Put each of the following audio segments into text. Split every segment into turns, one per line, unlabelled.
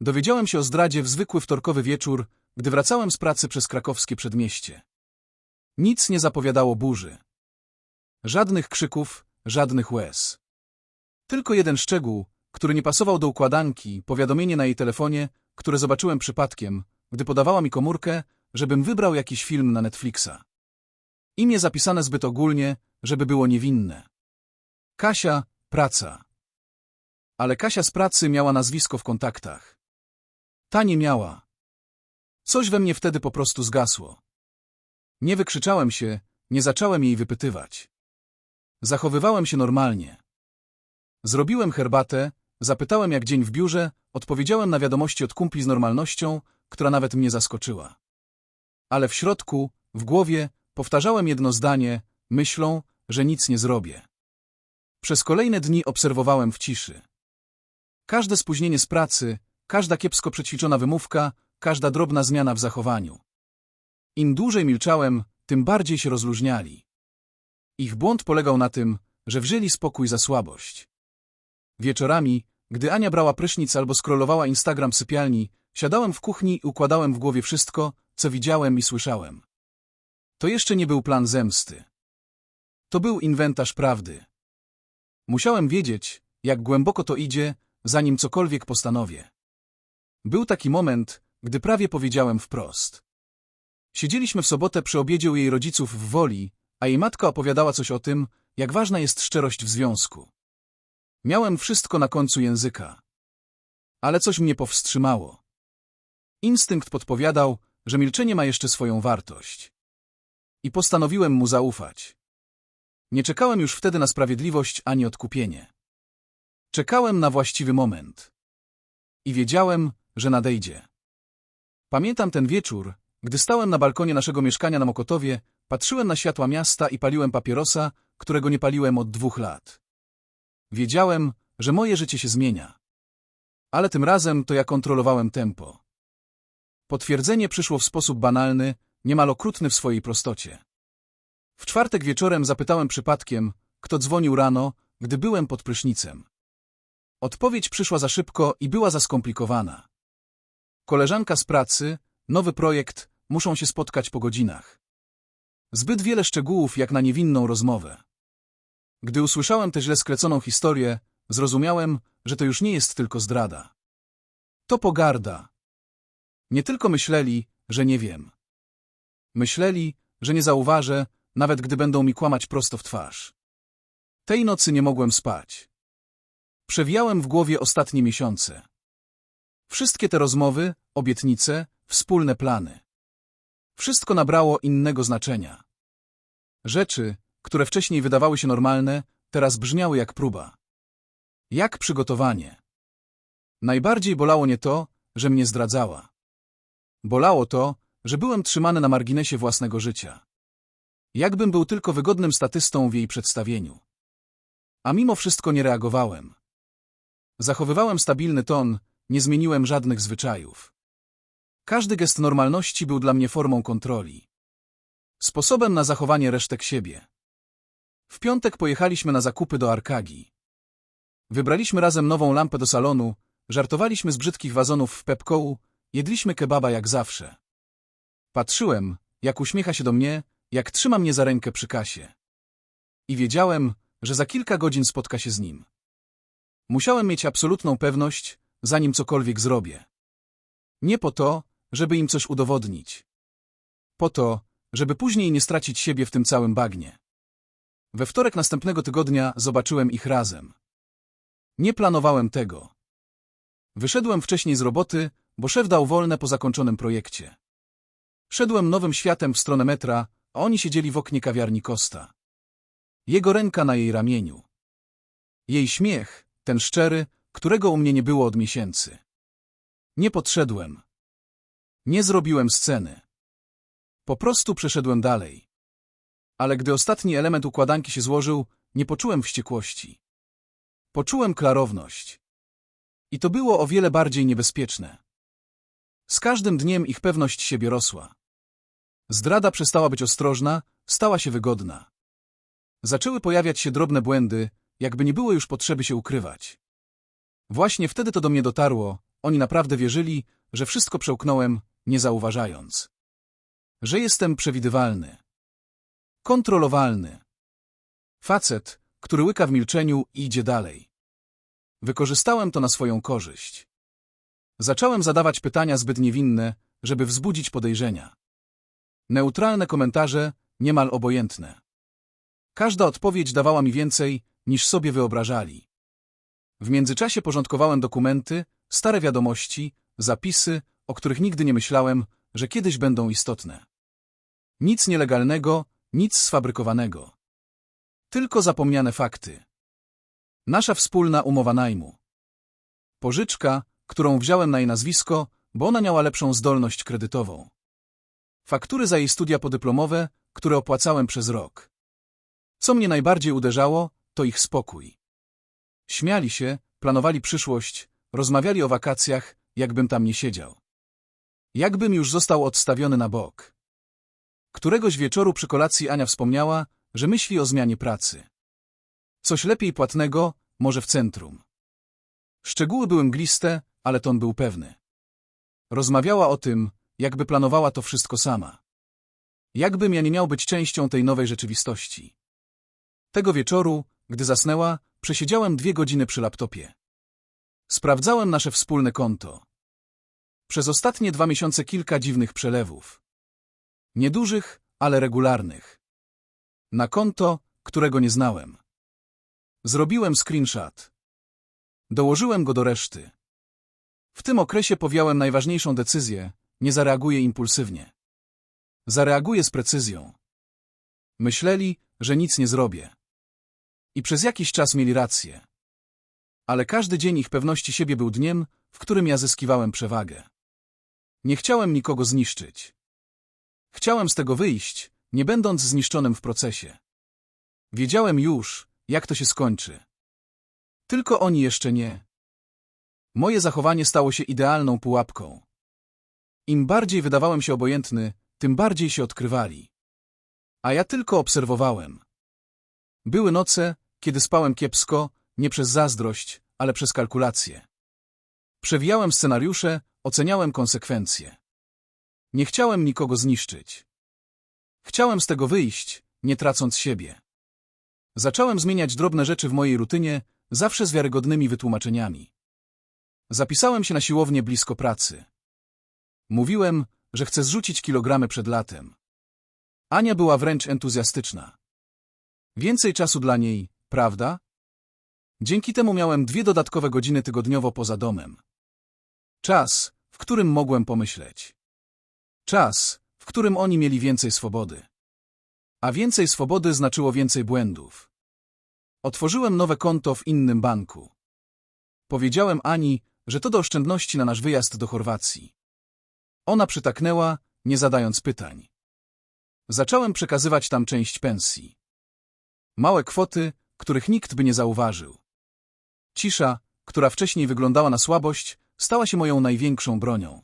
Dowiedziałem się o zdradzie w zwykły wtorkowy wieczór, gdy wracałem z pracy przez krakowskie przedmieście. Nic nie zapowiadało burzy. Żadnych krzyków, żadnych łez. Tylko jeden szczegół, który nie pasował do układanki, powiadomienie na jej telefonie, które zobaczyłem przypadkiem, gdy podawała mi komórkę, żebym wybrał jakiś film na Netflixa. Imię zapisane zbyt ogólnie, żeby było niewinne. Kasia, praca. Ale Kasia z pracy miała nazwisko w kontaktach. Ta nie miała. Coś we mnie wtedy po prostu zgasło. Nie wykrzyczałem się, nie zacząłem jej wypytywać. Zachowywałem się normalnie. Zrobiłem herbatę, zapytałem jak dzień w biurze, odpowiedziałem na wiadomości od kumpli z normalnością, która nawet mnie zaskoczyła. Ale w środku, w głowie, powtarzałem jedno zdanie, myślą, że nic nie zrobię. Przez kolejne dni obserwowałem w ciszy. Każde spóźnienie z pracy, każda kiepsko przećwiczona wymówka, każda drobna zmiana w zachowaniu. Im dłużej milczałem, tym bardziej się rozluźniali. Ich błąd polegał na tym, że wzięli spokój za słabość. Wieczorami, gdy Ania brała prysznic albo scrollowała Instagram sypialni, siadałem w kuchni i układałem w głowie wszystko, co widziałem i słyszałem. To jeszcze nie był plan zemsty. To był inwentarz prawdy. Musiałem wiedzieć, jak głęboko to idzie, zanim cokolwiek postanowię. Był taki moment, gdy prawie powiedziałem wprost. Siedzieliśmy w sobotę przy obiedzie u jej rodziców w Woli, a jej matka opowiadała coś o tym, jak ważna jest szczerość w związku. Miałem wszystko na końcu języka. Ale coś mnie powstrzymało. Instynkt podpowiadał, że milczenie ma jeszcze swoją wartość. I postanowiłem mu zaufać. Nie czekałem już wtedy na sprawiedliwość ani odkupienie. Czekałem na właściwy moment. I wiedziałem, że nadejdzie. Pamiętam ten wieczór, gdy stałem na balkonie naszego mieszkania na Mokotowie, patrzyłem na światła miasta i paliłem papierosa, którego nie paliłem od dwóch lat. Wiedziałem, że moje życie się zmienia. Ale tym razem to ja kontrolowałem tempo. Potwierdzenie przyszło w sposób banalny, niemal okrutny w swojej prostocie. W czwartek wieczorem zapytałem przypadkiem, kto dzwonił rano, gdy byłem pod prysznicem. Odpowiedź przyszła za szybko i była za skomplikowana. Koleżanka z pracy, nowy projekt, muszą się spotkać po godzinach. Zbyt wiele szczegółów jak na niewinną rozmowę. Gdy usłyszałem tę źle skreconą historię, zrozumiałem, że to już nie jest tylko zdrada. To pogarda. Nie tylko myśleli, że nie wiem. Myśleli, że nie zauważę, nawet gdy będą mi kłamać prosto w twarz. Tej nocy nie mogłem spać. Przewijałem w głowie ostatnie miesiące. Wszystkie te rozmowy, obietnice, wspólne plany. Wszystko nabrało innego znaczenia. Rzeczy, które wcześniej wydawały się normalne, teraz brzmiały jak próba. Jak przygotowanie. Najbardziej bolało nie to, że mnie zdradzała. Bolało to, że byłem trzymany na marginesie własnego życia. Jakbym był tylko wygodnym statystą w jej przedstawieniu. A mimo wszystko nie reagowałem. Zachowywałem stabilny ton, nie zmieniłem żadnych zwyczajów. Każdy gest normalności był dla mnie formą kontroli. Sposobem na zachowanie resztek siebie. W piątek pojechaliśmy na zakupy do Arkagi. Wybraliśmy razem nową lampę do salonu, żartowaliśmy z brzydkich wazonów w Pepkołu, jedliśmy kebaba jak zawsze. Patrzyłem, jak uśmiecha się do mnie, jak trzyma mnie za rękę przy kasie. I wiedziałem, że za kilka godzin spotka się z nim. Musiałem mieć absolutną pewność, zanim cokolwiek zrobię. Nie po to, żeby im coś udowodnić. Po to, żeby później nie stracić siebie w tym całym bagnie. We wtorek następnego tygodnia zobaczyłem ich razem. Nie planowałem tego. Wyszedłem wcześniej z roboty, bo szef dał wolne po zakończonym projekcie. Szedłem nowym światem w stronę metra, a oni siedzieli w oknie kawiarni Kosta. Jego ręka na jej ramieniu. Jej śmiech, ten szczery, którego u mnie nie było od miesięcy. Nie podszedłem. Nie zrobiłem sceny. Po prostu przeszedłem dalej. Ale gdy ostatni element układanki się złożył, nie poczułem wściekłości. Poczułem klarowność. I to było o wiele bardziej niebezpieczne. Z każdym dniem ich pewność siebie rosła. Zdrada przestała być ostrożna, stała się wygodna. Zaczęły pojawiać się drobne błędy, jakby nie było już potrzeby się ukrywać. Właśnie wtedy to do mnie dotarło, oni naprawdę wierzyli, że wszystko przełknąłem, nie zauważając. Że jestem przewidywalny. Kontrolowalny. Facet, który łyka w milczeniu i idzie dalej. Wykorzystałem to na swoją korzyść. Zacząłem zadawać pytania zbyt niewinne, żeby wzbudzić podejrzenia. Neutralne komentarze, niemal obojętne. Każda odpowiedź dawała mi więcej, niż sobie wyobrażali. W międzyczasie porządkowałem dokumenty, stare wiadomości, zapisy, o których nigdy nie myślałem, że kiedyś będą istotne. Nic nielegalnego, nic sfabrykowanego. Tylko zapomniane fakty. Nasza wspólna umowa najmu. Pożyczka, którą wziąłem na jej nazwisko, bo ona miała lepszą zdolność kredytową. Faktury za jej studia podyplomowe, które opłacałem przez rok. Co mnie najbardziej uderzało, to ich spokój. Śmiali się, planowali przyszłość, rozmawiali o wakacjach, jakbym tam nie siedział. Jakbym już został odstawiony na bok. Któregoś wieczoru przy kolacji Ania wspomniała, że myśli o zmianie pracy. Coś lepiej płatnego, może w centrum. Szczegóły były mgliste, ale ton był pewny. Rozmawiała o tym, jakby planowała to wszystko sama. Jakbym ja nie miał być częścią tej nowej rzeczywistości. Tego wieczoru, gdy zasnęła, przesiedziałem dwie godziny przy laptopie. Sprawdzałem nasze wspólne konto. Przez ostatnie dwa miesiące kilka dziwnych przelewów. Niedużych, ale regularnych. Na konto, którego nie znałem. Zrobiłem screenshot. Dołożyłem go do reszty. W tym okresie powiałem najważniejszą decyzję, nie zareaguję impulsywnie. Zareaguję z precyzją. Myśleli, że nic nie zrobię. I przez jakiś czas mieli rację. Ale każdy dzień ich pewności siebie był dniem, w którym ja zyskiwałem przewagę. Nie chciałem nikogo zniszczyć. Chciałem z tego wyjść, nie będąc zniszczonym w procesie. Wiedziałem już, jak to się skończy. Tylko oni jeszcze nie. Moje zachowanie stało się idealną pułapką. Im bardziej wydawałem się obojętny, tym bardziej się odkrywali. A ja tylko obserwowałem. Były noce, kiedy spałem kiepsko, nie przez zazdrość, ale przez kalkulacje. Przewijałem scenariusze, oceniałem konsekwencje. Nie chciałem nikogo zniszczyć. Chciałem z tego wyjść, nie tracąc siebie. Zacząłem zmieniać drobne rzeczy w mojej rutynie, zawsze z wiarygodnymi wytłumaczeniami. Zapisałem się na siłownię blisko pracy. Mówiłem, że chcę zrzucić kilogramy przed latem. Ania była wręcz entuzjastyczna. Więcej czasu dla niej, prawda? Dzięki temu miałem dwie dodatkowe godziny tygodniowo poza domem. Czas, w którym mogłem pomyśleć. Czas, w którym oni mieli więcej swobody. A więcej swobody znaczyło więcej błędów. Otworzyłem nowe konto w innym banku. Powiedziałem Ani, że to do oszczędności na nasz wyjazd do Chorwacji. Ona przytaknęła, nie zadając pytań. Zacząłem przekazywać tam część pensji. Małe kwoty, których nikt by nie zauważył. Cisza, która wcześniej wyglądała na słabość, stała się moją największą bronią.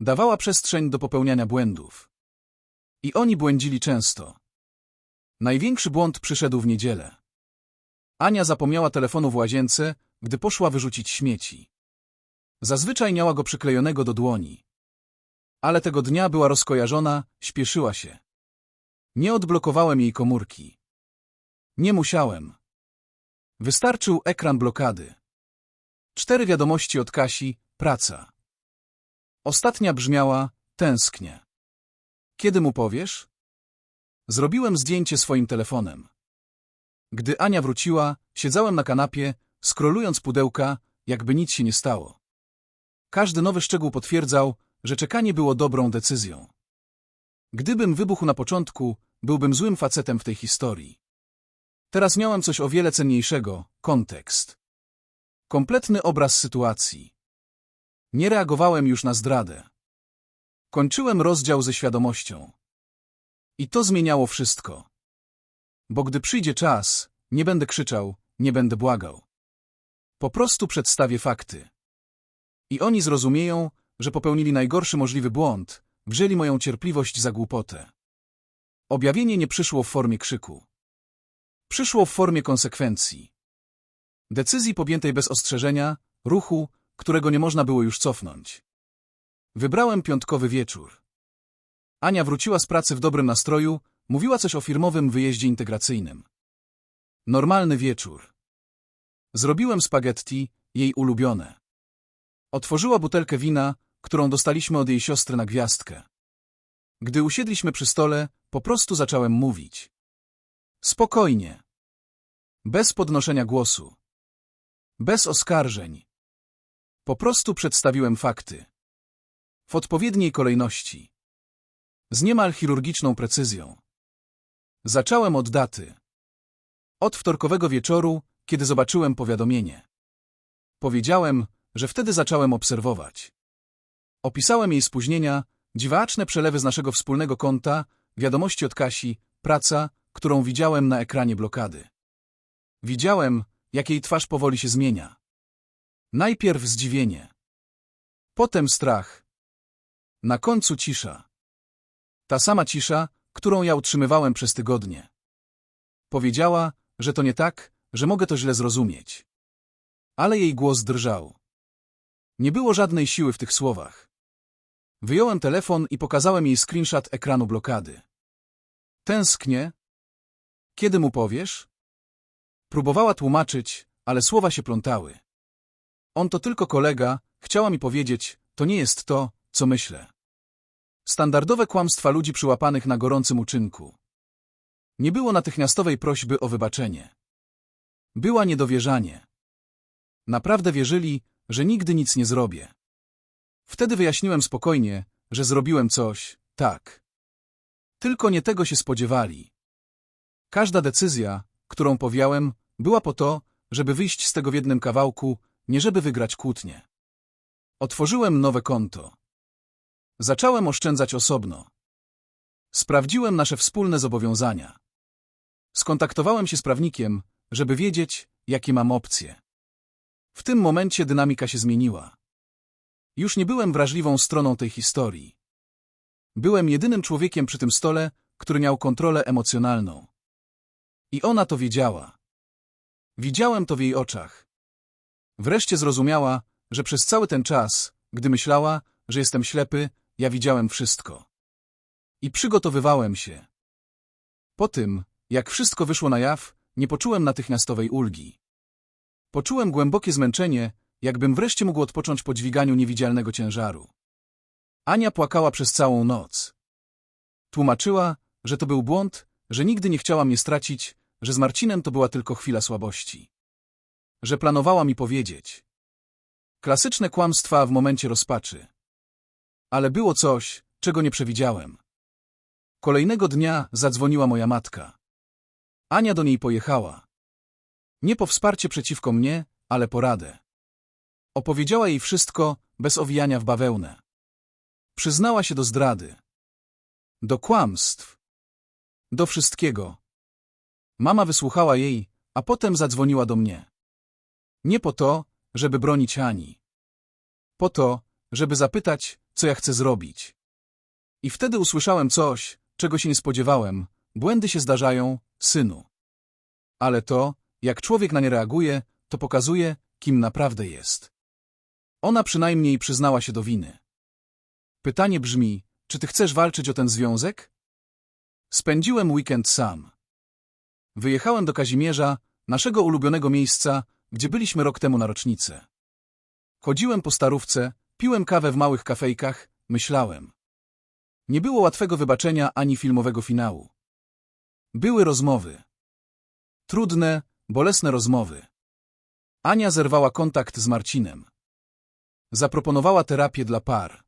Dawała przestrzeń do popełniania błędów. I oni błędzili często. Największy błąd przyszedł w niedzielę. Ania zapomniała telefonu w łazience, gdy poszła wyrzucić śmieci. Zazwyczaj miała go przyklejonego do dłoni. Ale tego dnia była rozkojarzona, śpieszyła się. Nie odblokowałem jej komórki. Nie musiałem. Wystarczył ekran blokady. Cztery wiadomości od Kasi, praca. Ostatnia brzmiała, tęsknię. Kiedy mu powiesz? Zrobiłem zdjęcie swoim telefonem. Gdy Ania wróciła, siedziałem na kanapie, skrolując pudełka, jakby nic się nie stało. Każdy nowy szczegół potwierdzał, że czekanie było dobrą decyzją. Gdybym wybuchł na początku, byłbym złym facetem w tej historii. Teraz miałem coś o wiele cenniejszego – kontekst. Kompletny obraz sytuacji. Nie reagowałem już na zdradę. Kończyłem rozdział ze świadomością. I to zmieniało wszystko. Bo gdy przyjdzie czas, nie będę krzyczał, nie będę błagał. Po prostu przedstawię fakty. I oni zrozumieją, że popełnili najgorszy możliwy błąd, wzięli moją cierpliwość za głupotę. Objawienie nie przyszło w formie krzyku. Przyszło w formie konsekwencji. Decyzji podjętej bez ostrzeżenia, ruchu, którego nie można było już cofnąć. Wybrałem piątkowy wieczór. Ania wróciła z pracy w dobrym nastroju, mówiła coś o firmowym wyjeździe integracyjnym. Normalny wieczór. Zrobiłem spaghetti, jej ulubione. Otworzyła butelkę wina, którą dostaliśmy od jej siostry na gwiazdkę. Gdy usiedliśmy przy stole, po prostu zacząłem mówić. Spokojnie. Bez podnoszenia głosu. Bez oskarżeń. Po prostu przedstawiłem fakty. W odpowiedniej kolejności. Z niemal chirurgiczną precyzją. Zacząłem od daty. Od wtorkowego wieczoru, kiedy zobaczyłem powiadomienie. Powiedziałem, że wtedy zacząłem obserwować. Opisałem jej spóźnienia, dziwaczne przelewy z naszego wspólnego konta, wiadomości od Kasi, praca, którą widziałem na ekranie blokady. Widziałem, jak jej twarz powoli się zmienia. Najpierw zdziwienie. Potem strach. Na końcu cisza. Ta sama cisza, którą ja utrzymywałem przez tygodnie. Powiedziała, że to nie tak, że mogę to źle zrozumieć. Ale jej głos drżał. Nie było żadnej siły w tych słowach. Wyjąłem telefon i pokazałem jej screenshot ekranu blokady. Tęsknię. Kiedy mu powiesz? Próbowała tłumaczyć, ale słowa się plątały. On to tylko kolega, chciała mi powiedzieć, to nie jest to, co myślę. Standardowe kłamstwa ludzi przyłapanych na gorącym uczynku. Nie było natychmiastowej prośby o wybaczenie. Była niedowierzanie. Naprawdę wierzyli, że nigdy nic nie zrobię. Wtedy wyjaśniłem spokojnie, że zrobiłem coś, tak. Tylko nie tego się spodziewali. Każda decyzja, którą powiałem, była po to, żeby wyjść z tego w jednym kawałku, nie żeby wygrać kłótnię. Otworzyłem nowe konto. Zacząłem oszczędzać osobno. Sprawdziłem nasze wspólne zobowiązania. Skontaktowałem się z prawnikiem, żeby wiedzieć, jakie mam opcje. W tym momencie dynamika się zmieniła. Już nie byłem wrażliwą stroną tej historii. Byłem jedynym człowiekiem przy tym stole, który miał kontrolę emocjonalną. I ona to wiedziała. Widziałem to w jej oczach. Wreszcie zrozumiała, że przez cały ten czas, gdy myślała, że jestem ślepy, ja widziałem wszystko. I przygotowywałem się. Po tym, jak wszystko wyszło na jaw, nie poczułem natychmiastowej ulgi. Poczułem głębokie zmęczenie, jakbym wreszcie mógł odpocząć po dźwiganiu niewidzialnego ciężaru. Ania płakała przez całą noc. Tłumaczyła, że to był błąd, że nigdy nie chciała mnie stracić, że z Marcinem to była tylko chwila słabości. Że planowała mi powiedzieć. Klasyczne kłamstwa w momencie rozpaczy. Ale było coś, czego nie przewidziałem. Kolejnego dnia zadzwoniła moja matka. Ania do niej pojechała. Nie po wsparcie przeciwko mnie, ale poradę. Opowiedziała jej wszystko, bez owijania w bawełnę. Przyznała się do zdrady. Do kłamstw. Do wszystkiego. Mama wysłuchała jej, a potem zadzwoniła do mnie. Nie po to, żeby bronić Ani. Po to, żeby zapytać, co ja chcę zrobić. I wtedy usłyszałem coś, czego się nie spodziewałem. Błędy się zdarzają, synu. Ale to, jak człowiek na nie reaguje, to pokazuje, kim naprawdę jest. Ona przynajmniej przyznała się do winy. Pytanie brzmi, czy ty chcesz walczyć o ten związek? Spędziłem weekend sam. Wyjechałem do Kazimierza, naszego ulubionego miejsca, gdzie byliśmy rok temu na rocznicę. Chodziłem po starówce, piłem kawę w małych kafejkach, myślałem. Nie było łatwego wybaczenia ani filmowego finału. Były rozmowy. Trudne, bolesne rozmowy. Ania zerwała kontakt z Marcinem. Zaproponowała terapię dla par.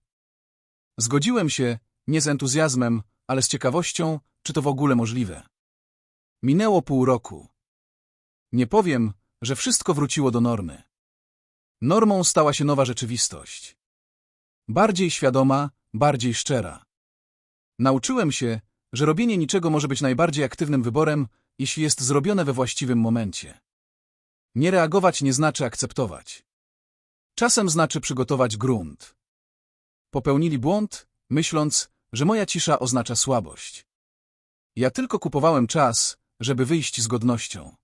Zgodziłem się, nie z entuzjazmem, ale z ciekawością, czy to w ogóle możliwe. Minęło pół roku. Nie powiem, że wszystko wróciło do normy. Normą stała się nowa rzeczywistość. Bardziej świadoma, bardziej szczera. Nauczyłem się, że robienie niczego może być najbardziej aktywnym wyborem, jeśli jest zrobione we właściwym momencie. Nie reagować nie znaczy akceptować. Czasem znaczy przygotować grunt. Popełnili błąd, myśląc, że moja cisza oznacza słabość. Ja tylko kupowałem czas, żeby wyjść z godnością.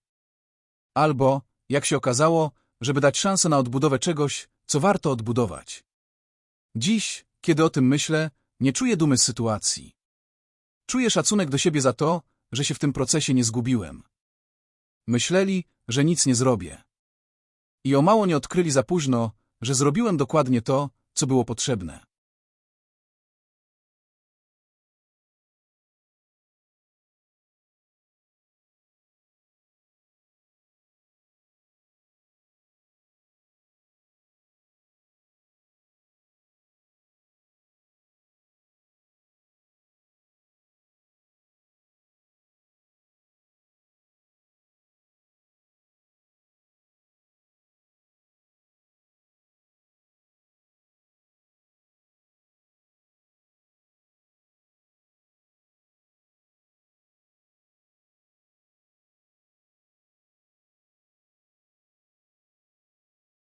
Albo, jak się okazało, żeby dać szansę na odbudowę czegoś, co warto odbudować. Dziś, kiedy o tym myślę, nie czuję dumy z sytuacji. Czuję szacunek do siebie za to, że się w tym procesie nie zgubiłem. Myśleli, że nic nie zrobię. I o mało nie odkryli za późno, że zrobiłem dokładnie to, co było potrzebne.